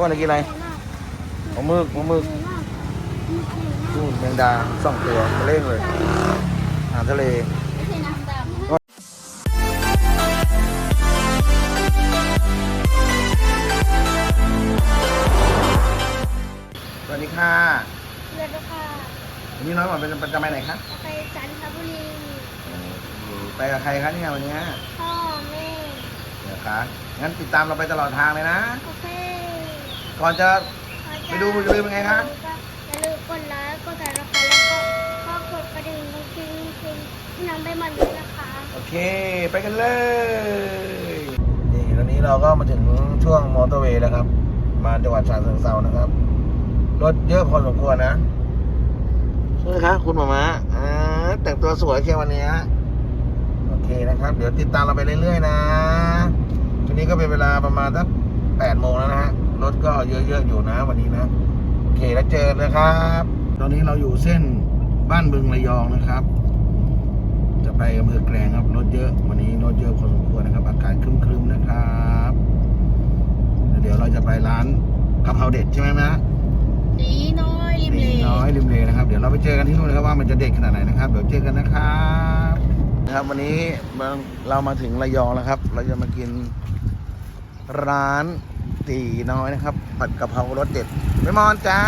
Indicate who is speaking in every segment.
Speaker 1: ว่าอะไรกินอะไรหมูมึกหมูมึกนู่นแมงดาสองตัวมาเล่งเลยอาหารทะเล
Speaker 2: ไม่ใช่น้ำดำ
Speaker 1: สวัสดีค่ะ
Speaker 2: เรือค่ะ
Speaker 1: วันนี้น้อยหมอนเป็นประจำไปไหนคะ
Speaker 2: ไปจันทบุรี
Speaker 1: ไปกับใครคะเนี่ยวันนี้
Speaker 2: พ่อแม่
Speaker 1: เดี๋ยวคะงั้นติดตามเราไปตลอดทางเลยนะ
Speaker 2: โอเค
Speaker 1: ก่อนจะไปดูอย่าลืมยังไงคะ
Speaker 2: อย่าลืมกดไลค์กดติดตามแล้วก็ก็กดกระดิ่งจริงจริงที่น้องไปหมันด้วยนะคะ
Speaker 1: โอเค ไปกันเลยนี่ตอนนี้เราก็มาถึงช่วงมอเตอร์เวย์แล้วครับ มาจังหวัดฉะเชิงเทรานะครับ รถเยอะพอสมควรนะใช่ไหมคะคุณหมอมาอ่าแต่งตัวสวยแค่วันนี้โอเคนะครับ เดี๋ยวติดตามเราไปเรื่อยๆนะทีนี้ก็เป็นเวลาประมาณสักแปดโมงแล้วนะฮะ รถก็เยอะๆอยู่นะวันนี้นะโอเคแล้วเจอกันนะครับ ตอนนี้เราอยู่เส้นบ้านบึงระยองนะครับ จะไปอำเภอแกลงครับรถเยอะ วันนี้รถเยอะพอสมควรนะครับ อากาศครึมๆนะครับแล้วเดี๋ยวเราจะไปร้านกะเพราเด็ดใช่ไหมนะ
Speaker 2: ดีน้อยริม
Speaker 1: ดี
Speaker 2: เล
Speaker 1: น้อยริมเลนะครับ เดี๋ยวเราไปเจอกันที่นู่นนะครับว่ามันจะเด็ดขนาดไหนนะครับ เดี๋ยวเจอกันนะครับนะครับ วันนี้เรามาถึงระยองแล้วครับ เราจะมากินร้าน ตีน้อยนะครับ ผัดกะเพรารสเด็ดไม่มอนจ้า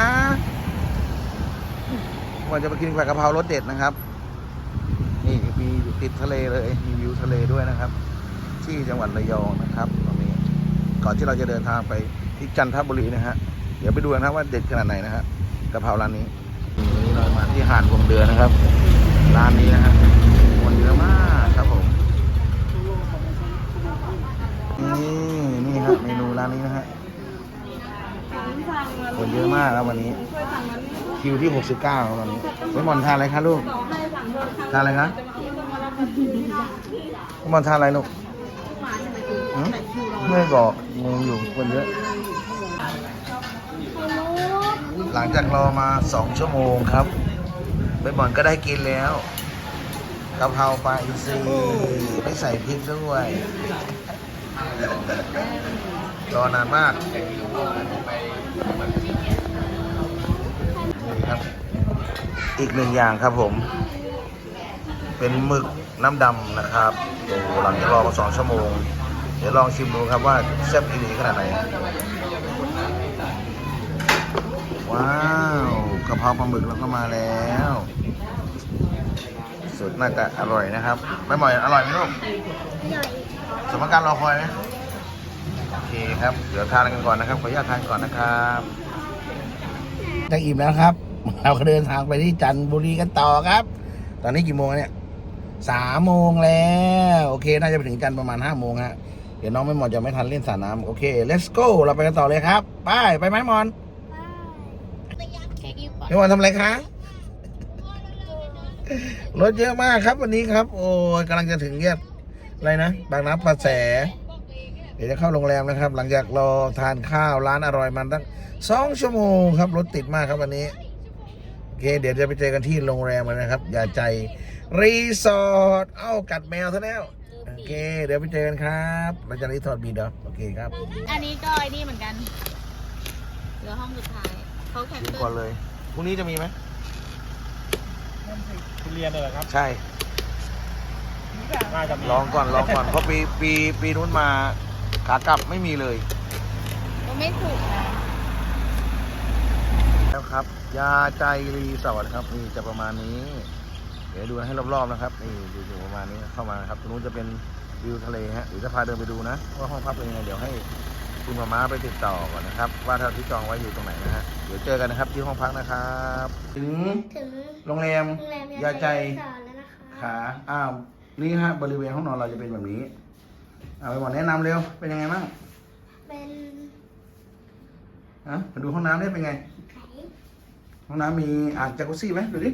Speaker 1: วันจะมากินผัดกะเพรารสเด็ดนะครับ นี่มีอยู่ติดทะเลเลยมีวิวทะเลด้วยนะครับ ที่จังหวัดระยองนะครับตรงนี้ก่อนที่เราจะเดินทางไปที่จันทบุรีนะฮะเดี๋ยวไปดูกันะครับว่าเด็ดขนาดไหนนะฮะกะเพราร้านนี้วันนี้เรามาที่หาดวงเดือนนะครับร้านนี้นะฮะคนเยอะมากครับผมนี่นี่ครับเมนูร้านนี้นะฮะ คนเยอะมากครับวันนี้ คิวที่ 69ครับวันนี้ไม่หมอนทานอะไรคะลูก ทานอะไรคะไม่หมอนทานอะไรลูกหืมไม่บอกงงอยู่คนเยอะ หลังจากรอมาสองชั่วโมงครับใบบอนก็ได้กินแล้วกะเพราปลาอินทรีไม่ใส่พริกด้วย รอนานมากนี่ครับ อีกหนึ่งอย่างครับผม เป็นหมึกน้ำดำนะครับโอ้โหหลังจากรอมาสองชั่วโมง เดี๋ยวลองชิมดูครับว่าแซ่บอีหลีขนาดไหน ว้าวกะเพราปลาหมึกเราก็มาแล้วสุดน่าจะอร่อยนะครับ ไม่หมอยอร่อยไหมลูก
Speaker 2: ใหญ่
Speaker 1: สมการรอคอยไหม โอเคครับ เดี๋ยวทานกันก่อนนะครับ ขออนุญาตทานก่อนนะครับจะอิ่มแล้วครับ เราก็เดินทางไปที่จันทบุรีกันต่อครับ ตอนนี้กี่โมงแล้วเนี่ยสามโมงแล้ว โอเค น่าจะไปถึงจันทร์ประมาณห้าโมงฮะ เดี๋ยวน้องไม่หมอนจะไม่ทันเล่นสระน้ำโอเค let's go เราไปกันต่อเลยครับ ไป ไปไหมหมอนพี่วันทำอะไรคะ รถเยอะมากครับวันนี้ครับ โอ้ยกำลังจะถึงแยกอะไรนะ บางน้ำประแสเดี๋ยวจะเข้าโรงแรมนะครับ หลังจากรอทานข้าวร้านอร่อยมันตั้งสองชั่วโมงครับรถติดมากครับวันนี้โอเคเดี๋ยวจะไปเจอกันที่โรงแรมเลยนะครับ อย่าใจรีสอร์ทเอ้ากัดแมวซะแล้วโอเค เดี๋ยวไปเจอกันครับเราจะรีสอร์ทบีเดอโอเคครับ
Speaker 3: อันนี้ก็ไอ้นี่เหมือนกันเหลือห้องสุดท้ายเขาแคน
Speaker 1: กิน
Speaker 3: เซิ
Speaker 1: ก่อน
Speaker 3: ล
Speaker 1: เลยพรุ่งนี้จะมีไหม
Speaker 4: ทุเรียนเลยเหรอครับ
Speaker 1: ใช่
Speaker 4: น่าจะมี
Speaker 1: ลองก่อนลองก่อนเพราะปีปีปีนู้นมา ขากลับไม่มีเลย
Speaker 3: ก็ไม่ถูกนะ
Speaker 1: แล้วครับ ยาใจรีสอร์ทครับนี่จะประมาณนี้ เดี๋ยวดูให้รอบๆนะครับนี่ดูอยู่ประมาณนี้เข้ามาครับตรงนู้นจะเป็นวิวทะเลฮะเดี๋ยวจะพาเดินไปดูนะว่าห้องพักเป็นยังไงเดี๋ยวให้คุณมาม้าไปติดต่อก่อนนะครับ ว่าถ้าที่จองไว้อยู่ตรงไหนนะฮะเดี๋ยวเจอกันนะครับที่ห้องพักนะครับ ถึง
Speaker 2: ถึง
Speaker 1: โรงแรม
Speaker 2: โรงแรม
Speaker 1: ยาใจ
Speaker 2: สอนแล้วนะคะ
Speaker 1: ขาอ้าวนี่ฮะบริเวณห้องนอนเราจะเป็นแบบนี้ เอาไปหมอแนะนำเร็ว เป็นยังไงบ้าง
Speaker 2: เป็น
Speaker 1: ฮะมาดูห้องน้ำได้เป็นไง
Speaker 2: ไข่
Speaker 1: ห้องน้ำมีอ่างจากุซซี่ไหมดูดิ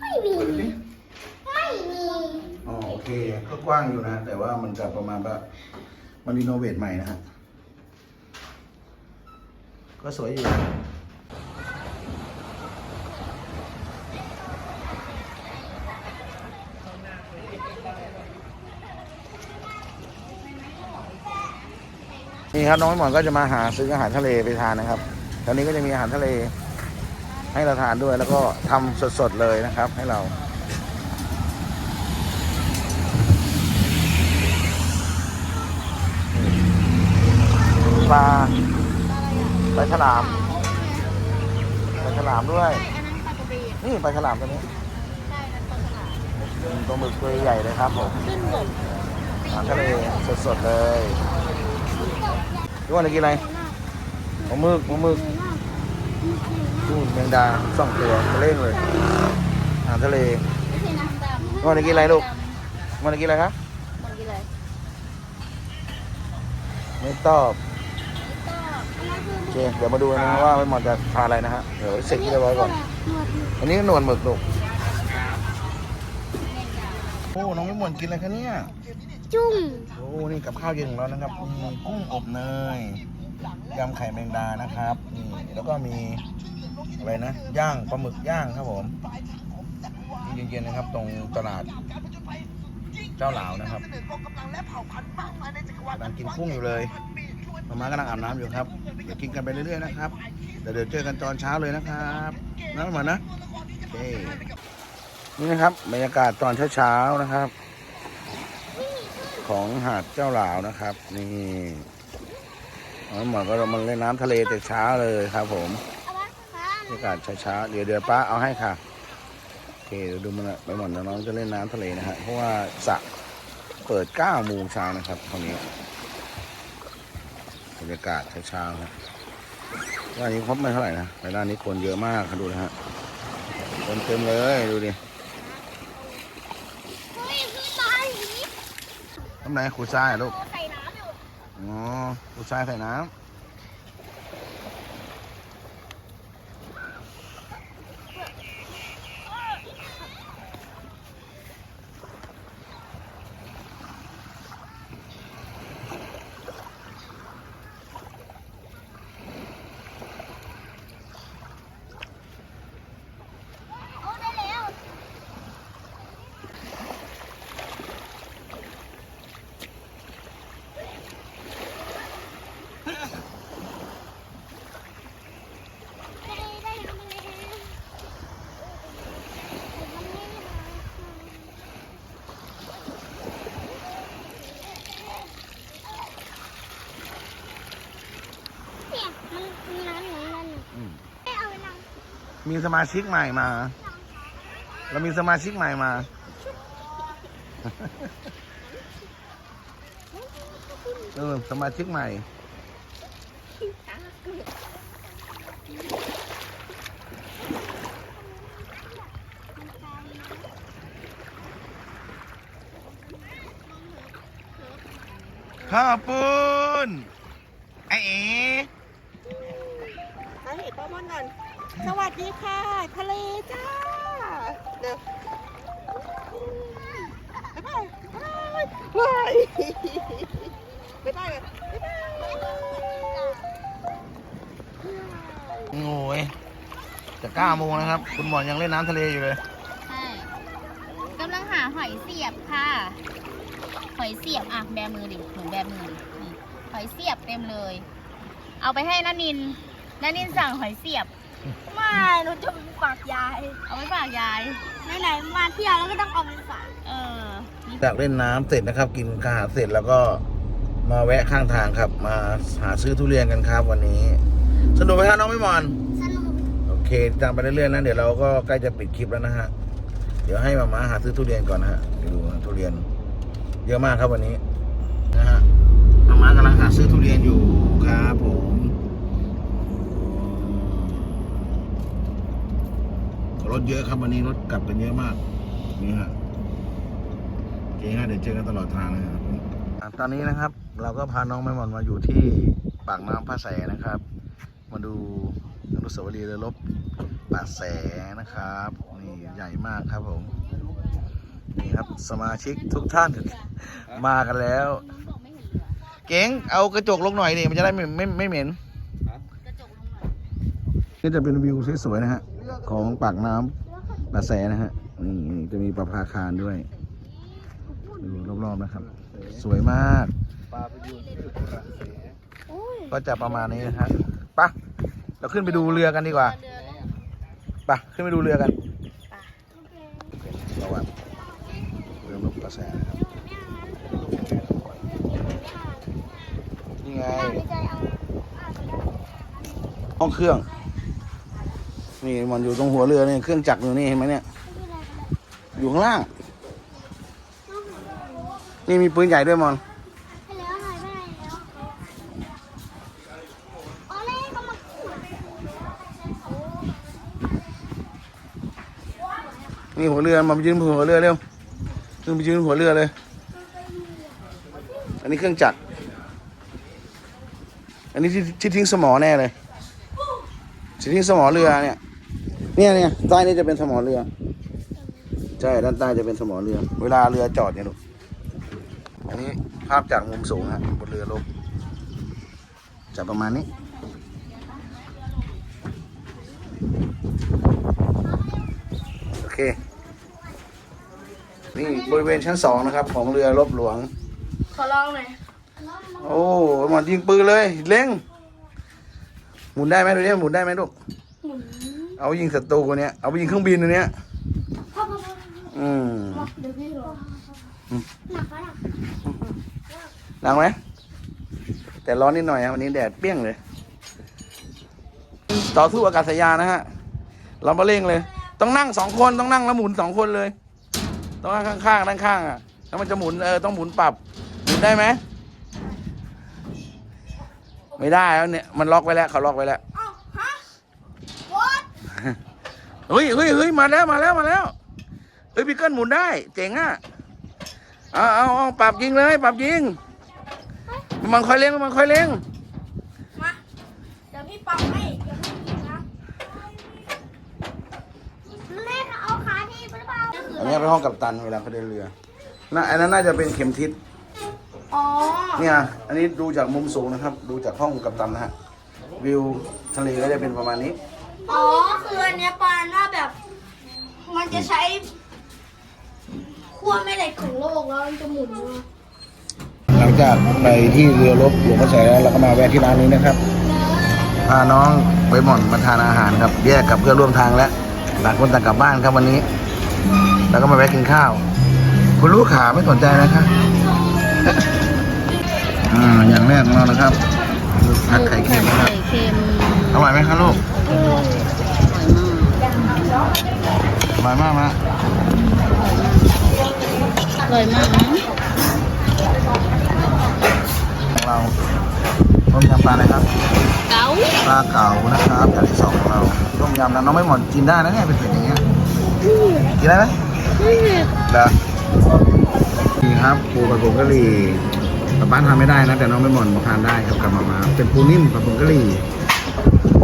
Speaker 2: ไม่มี
Speaker 1: เปิดดูดิ
Speaker 2: ไม่มี
Speaker 1: อ๋อโอเคก็กว้างอยู่นะ แต่ว่ามันจะประมาณว่ามันรีโนเวทใหม่นะฮะ ก็สวยอยู่ ครับน้องไม่หมอนก็จะมาหาซื้ออาหารทะเลไปทานนะครับตอนนี้ก็จะมีอาหารทะเลให้เราทานด้วยแล้วก็ทำสดๆเลยนะครับ ให้เรา ปลาปลาฉลามปลาฉลามด้วย
Speaker 3: ใช่อันนั้นปลากระเบน
Speaker 1: นี่ปลาฉลามตัวนี้
Speaker 3: ใช่อันนั้นปลาฉลาม
Speaker 1: เป็นตัวหมึกตัวใหญ่เลยครับผม
Speaker 3: ขึ้นบก
Speaker 1: อาหารทะเลสดๆเลย ทุกวันจะกินอะไรปลาหมึกปลาหมึกนู่นแมงดาสองตัวมาเล่งเลยอาหารทะเล
Speaker 3: ไม่ใช่น้ำดำ
Speaker 1: วันนี้กินอะไรลูกวันจะกินอะไรครับ
Speaker 3: มันกินอะไร
Speaker 1: ไม่ตอบโอเคเดี๋ยวมาดูนะว่าไม่หมดจะทานอะไรนะฮะเดี๋ยวเสร็จที่เรียบร้อยก่อน อันนี้หนวดหมึกลูกโอ้น้องไม่หมดกินอะไรคะเนี่ย
Speaker 2: จุ้ง
Speaker 1: โอ้นี่กับข้าวเย็นของเรานะครับมีกุ้งอบเนยยำไข่แมงดานะครับนี่แล้วก็มีอะไรนะย่างปลาหมึกย่างครับผมที่เย็นๆนะครับ ตรงตลาด เจ้าหลาวนะครับกำลังกินกุ้งอยู่เลยมาม่ากำลังอาบน้ำอยู่ครับเดี๋ยวกินกันไปเรื่อยๆนะครับเดี๋ยวเดี๋ยวเจอกันตอนเช้าเลยนะครับนั่นหมานะโอเคนี่นะครับบรรยากาศตอนเช้าๆนะครับ ของหาดเจ้าหลาวนะครับ นี่หมอก็เรามาเล่นน้ำทะเลแต่เช้าเลยครับผมบรรยากาศเช้าๆเดี๋ยวเดี๋ยวป้าเอาให้ค่ะโอเคเดี๋ยวดูมันอะไปหมดน้องๆจะเล่นน้ำทะเลนะฮะเพราะว่าสระเปิด9โมงเช้านะครับตรงนี้บรรยากาศเช้าๆครับร้านนี้ครบไม่เท่าไหร่นะแต่ร้านนี้คนเยอะมากครับดูนะฮะคนเต็มเลยดูดิ
Speaker 2: เฮ้ยคือตายหนี
Speaker 1: ทำไหนครูทรายอลูก
Speaker 2: ใส่น้ำอยู่
Speaker 1: อ๋อครูทรายใส่น้ำ
Speaker 2: โอ้ได้แล้ว ได้ได้ทำอะไรเนี่ยมันมีน้ำอยู่นั่น
Speaker 1: อืม
Speaker 2: ไม่เอาไปนั่ง
Speaker 1: มีสมาชิกใหม่มา เรามีสมาชิกใหม่มา เออ สมาชิกใหม่ ข้าวปุ้นไอเอ๋
Speaker 4: มาเห็นป้ามอนก่อน สวัสดีค่ะ ทะเลจ้า เดี๋ยวบ๊ายบายบ๊ายบายบ๊ายบายเลยบ๊ายบาย
Speaker 1: โง่ยจะเก้าโมงนะครับ คุณหมอนยังเล่นน้ำทะเลอยู่เลย
Speaker 3: ใช่กำลังหาหอยเสียบค่ะ หอยเสียบอะแบมือดิหนูแบมือดิหอยเสียบเต็มเลย เอาไปให้นานิน นนานินสั่งหอยเสียบ
Speaker 2: ไม่หนูจะไปฝากยาย
Speaker 3: เอาไปฝากยาย
Speaker 2: ไหนๆมาเที่ยวแล้วก็ต้องเอาไปฝาก
Speaker 3: เออนี่
Speaker 1: จากเล่นน้ำเสร็จนะครับ กินข้าวเสร็จแล้วก็มาแวะข้างทางครับ มาหาซื้อทุเรียนกันครับวันนี้ สนุกไหมครับน้องไม่มอน
Speaker 2: สนุก
Speaker 1: โอเคตามไปเรื่อยๆนะเดี๋ยวเราก็ใกล้จะปิดคลิปแล้วนะฮะ เดี๋ยวให้มามาหาซื้อทุเรียนก่อนนะฮะเดี๋ยวดูนะทุเรียน เยอะมากครับวันนี้นะฮะมามากำลังหาซื้อทุเรียนอยู่ครับผมรถ เยอะครับวันนี้รถกลับกันเยอะมาก นี่ฮะโอเคฮะเดี๋ยวเจอกันตลอดทางนะครับอะตอนนี้นะครับ เราก็พาน้องไม่หมอนมาอยู่ที่ปากน้ำพระแสนะครับ มาดูอนุสาวรีย์เรือรบป่าแสนะครับ นี่ใหญ่มากครับผม นี่ครับสมาชิกทุกท่านมากันแล้ว
Speaker 3: น้องบอกไม่เห็นเรือ
Speaker 1: เก๋งเอากระจกลงหน่อยดิมันจะได้ไม่ไม่ไม่เหม็น
Speaker 3: กระจกลงหน่อย
Speaker 1: นี่จะเป็นวิวสวยๆนะฮะ ของปากน้ำป่าแสนะฮะนี่จะมีประภาคารด้วยดูรอบๆนะครับ สวยมากก็จะประมาณนี้นะฮะไปะเราขึ้นไปดูเรือกันดีกว่าไปะขึ้นไปดูเรือกันระวังเรือลบกระแสนะครับนี่ไงห้องเครื่อง นี่มันอยู่ตรงหัวเรือนี่เครื่องจักรอยู่นี่เห็นไหมเนี่ย อยู่ข้างล่าง นี่มีปืนใหญ่ด้วยมอน
Speaker 2: นี่
Speaker 1: หัวเรือมายืนหัวเรือเร็วขึ้นไปยืนบนหัวเรือเลย อันนี้เครื่องจักร อันนี้ที่ที่ทิ้งสมอแน่เลยที่ทิ้งสมอเรือเนี่ย เนี่ยเนี่ยใต้นี่จะเป็นสมอเรือ ใช่ด้านใต้จะเป็นสมอเรือ เวลาเรือจอดเนี่ยลูกอันนี้ภาพจากมุมสูงฮะบนเรือลบจะประมาณนี้โอเคนี่บริเวณชั้นสองนะครับ ของเรือลบหลวง
Speaker 3: ขอลองหน่อย
Speaker 1: โอ้หมอนยิงปืนเลย เล็งหมุนได้ไหมดูเนี่ยหมุนได้ไหมลูก เอายิงศัตรูคนเนี้ยเอาไปยิงเครื่องบินตัวเนี้ย
Speaker 2: พ่อพ่อพ่อ
Speaker 1: อืม
Speaker 2: เดี๋ยวพี่รอหนักปะหนัก
Speaker 1: หนักไหมแต่ร้อนนิดหน่อยครับวันนี้แดดเปรี้ยงเลย ต่อสู้อากาศยานนะฮะ เรามาเร่งเลย ต้องนั่งสองคนต้องนั่งแล้วหมุนสองคนเลย ต้องนั่งข้างๆด้านข้างอะถ้ามันจะหมุนเออต้องหมุนปรับหมุนได้ไหมไม่ได้แล้วเนี่ยมันล็อกไว้แล้วเขาล็อกไว้แล้ว
Speaker 2: เอ้าฮะ what
Speaker 1: เฮ้ยเฮ้ยเฮ้ยมาแล้วมาแล้วมาแล้วเฮ้ยพี่เกิ้ลหมุนได้ เจ๋งอะเอาเอาเอาปรับยิงเลย ปรับยิงมันคอยเล็งมันคอยเล็ง
Speaker 2: มาเดี๋ยวพี่ปรับให้เดี๋ยวพี่กินนะแม่เอาขาที่หรือเปล่า
Speaker 1: อันนี้เป็นห้องกัปตันเวลาเขาเดินเรือน่าอันนั้นน่าจะเป็นเข็มทิศ
Speaker 2: อ๋อ
Speaker 1: เนี่ยอันนี้ดูจากมุมสูงนะครับ ดูจากห้องกัปตันนะฮะวิวทะเลก็จะเป็นประมาณนี้
Speaker 2: อ๋อ คืออันเนี้ยปานว่าแบบ มันจะใช้ขั้วแม่เหล็กของโลกแล้วมันจะหมุนมา
Speaker 1: หลังจากไปที่เรือรบหลวงพ่อแสแล้วเราก็มาแวะที่ร้านนี้นะครับ พาน้องไปหม่อนมาทานอาหารครับแยกกับเพื่อนร่วมทางแล้วต่างคนต่างกลับบ้านครับวันนี้ แล้วก็มาแวะกินข้าว คุณลูกขาไม่สนใจนะคะอ่าอย่างแรกของเรานะครับผัดไข่เค็มนะครับ
Speaker 3: ไข่เค็ม
Speaker 1: อร่อยไหมครับลูก
Speaker 3: อร่อยมาก
Speaker 1: อ ร่อยมากนะ
Speaker 3: อร่อยมากนะ
Speaker 1: ของเราต้มยำปลาอะไรครับ
Speaker 3: เก๋า
Speaker 1: ปลาเก๋านะครับอย่างที่สองของเราต้มยำนะน้องไม่หมดกินได้นะเนี่ยเป็นเผ็ดอย่างเงี้ยกินได้ไหมได้นี่ครับปูผัดผงกะหรี่ป้าป้าทานไม่ได้นะแต่น้องไม่หมดทานได้ครับกับมามาเป็นปูนิ่มผัดผงกะหรี่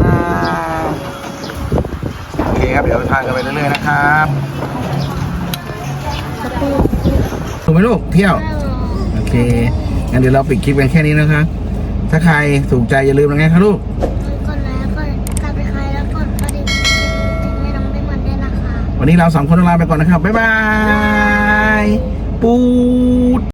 Speaker 1: อ่าโอเคครับ เดี๋ยวทานกันไปเรื่อยๆนะครับถูกไหมลูกเที่ยว โอเค งั้นเดี๋ยวเราปิดคลิปกันแค่นี้นะคะ ถ้าใครถูกใจอย่าลืมนะไงครับลูก
Speaker 2: กดไลค์กดกดไปใครแล้วกดกระดิ่งให้น้องได้มันได้นะคะ
Speaker 1: วันนี้เราสองคนต้องลาไปก่อนนะครับ บ๊ายบาย ปูด